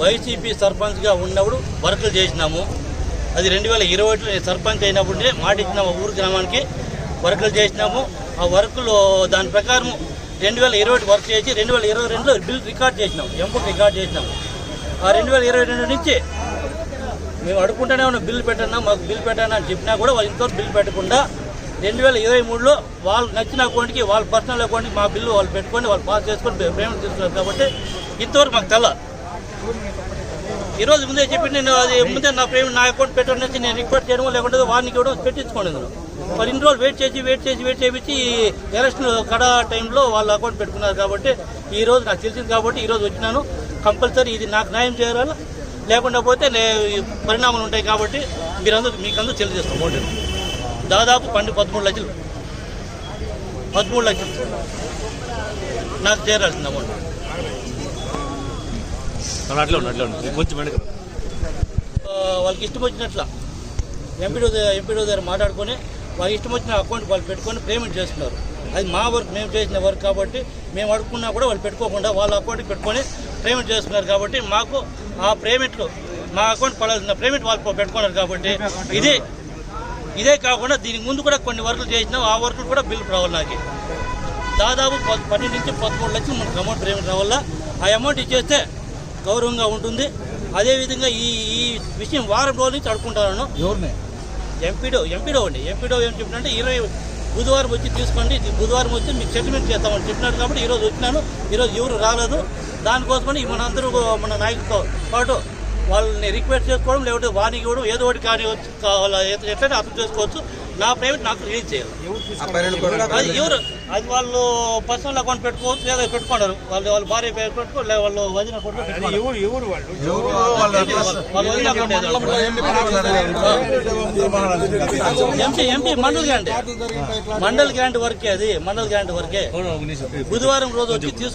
YCP సర్పంచ్గా ఉన్నప్పుడు వర్కులు చేసినాము. అది రెండు వేల ఇరవై ఒకటిలో నేను సర్పంచ్ అయినప్పుడే మాట ఇచ్చిన ఊరు గ్రామానికి వర్కులు చేసినాము. ఆ వర్కులు దాని ప్రకారం రెండు వేల ఇరవై ఒకటి వర్క్ చేసి రెండు వేల ఇరవై రెండులో బిల్ రికార్డ్ చేసినాం ఎంపుట్ రికార్డ్ చేసినాము. ఆ రెండు వేల ఇరవై రెండు నుంచి మేము అడుగుకుంటూనే ఉన్నాం బిల్లు పెట్టన్నా మాకు బిల్ పెట్టన్నా అని చెప్పినా కూడా వాళ్ళు ఇంతవరకు బిల్ పెట్టకుండా రెండు వేల ఇరవై మూడులో వాళ్ళు నచ్చిన అకౌంట్కి వాళ్ళ పర్సనల్ అకౌంట్కి మా బిల్లు వాళ్ళు పెట్టుకొని వాళ్ళు పాస్ చేసుకొని పేమెంట్ తీసుకున్నారు కాబట్టి ఇంతవరకు మాకు తెల్ల. ఈరోజు ముందే చెప్పి నేను అది ముందే నా పేమెంట్ నా అకౌంట్ పెట్టడానికి నేను రిక్వెస్ట్ చేయడం లేకుంటే వారికి ఇవ్వడం పెట్టించుకోండి నేను మరి ఇన్ని రోజులు వెయిట్ చేసి వెయిట్ చేసి వెయిట్ చేపించి ఎలక్షన్ కడ టైంలో వాళ్ళ అకౌంట్ పెట్టుకున్నారు కాబట్టి ఈ రోజు నాకు తెలిసింది కాబట్టి ఈ రోజు వచ్చినాను. కంపల్సరీ ఇది నాకు న్యాయం చేయాలి? లేకుండా పోతే నే- పరిణామాలు ఉంటాయి కాబట్టి మీరందరూ మీకు అందరూ తెలియజేస్తాం. ఓటు దాదాపు పండు పదమూడు లక్షలు. పదమూడు లక్షలు. నాకు చేరాల్సింది అమౌంట్ అట్లా ఉండు అట్లా ఉండు. కొంచెం వెనక. వాళ్ళకి ఇష్టం వచ్చినట్ల ఎంపీడో ఎంపీడో దగ్గర మాట్లాడుకొని వాళ్ళకి ఇష్టం వచ్చిన అకౌంట్ వాళ్ళు పెట్టుకొని పేమెంట్ చేస్తున్నారు. అది మా వర్క్ మేము చేసిన వర్క్ కాబట్టి మేము అడుక్కున్నా కూడా వాళ్ళు పెట్టుకోకుండా వాళ్ళ అకౌంట్కి పెట్టుకొని పేమెంట్ చేస్తున్నారు కాబట్టి మాకు ఆ పేమెంట్లు మా అకౌంట్ పడాల్సిన పేమెంట్ వాళ్ళు పెట్టుకున్నారు కాబట్టి ఇదే ఇదే కాకుండా దీనికి ముందు కూడా కొన్ని వర్కులు చేసినాం ఆ వర్కులు కూడా బిల్లు రావాలి నాకు. దాదాపు పన్నెండు నుంచి పదమూడు లక్షలు మనకు అమౌంట్ పేమెంట్ రావాలా? ఆ అమౌంట్ ఇచ్చేస్తే గౌరవంగా ఉంటుంది. అదేవిధంగా ఈ ఈ విషయం వారం రోజుల ఎవరిని? ఎంపీడో ఎంపీడో అండి. ఎంపీడో ఏం చెప్పినంటే ఇరవై బుధవారం వచ్చి తీసుకోండి. బుధవారం వచ్చి మీకు సెటిల్మెంట్ చేస్తామని చెప్పినాడు కాబట్టి ఈరోజు వచ్చినాను. ఈరోజు ఎవరు రాలేదు. దానికోసమని మనందరూ మన నాయకులతో పాటు వాళ్ళని రిక్వెస్ట్ చేసుకోవడం లేకపోతే వానికి ఇవ్వడం ఏదో ఒకటి కానీ కావాలా ఎట్లయితే అర్థం చేసుకోవచ్చు. నా ప్రైవేట్ నాకు రిలీజ్ చేయాలి. ఎవరు అది వాళ్ళు పర్సనల్ అకౌంట్ పెట్టుకోవచ్చు లేదా పెట్టుకున్నారు వాళ్ళు వాళ్ళ భార్య పేరు పెట్టుకో లేదా వాళ్ళు వదిన account? MP MP mandal grant. Mandal grant వర్కే అది మండల్ గ్రాంట్ వర్కే. బుధవారం రోజు వచ్చి తీసుకు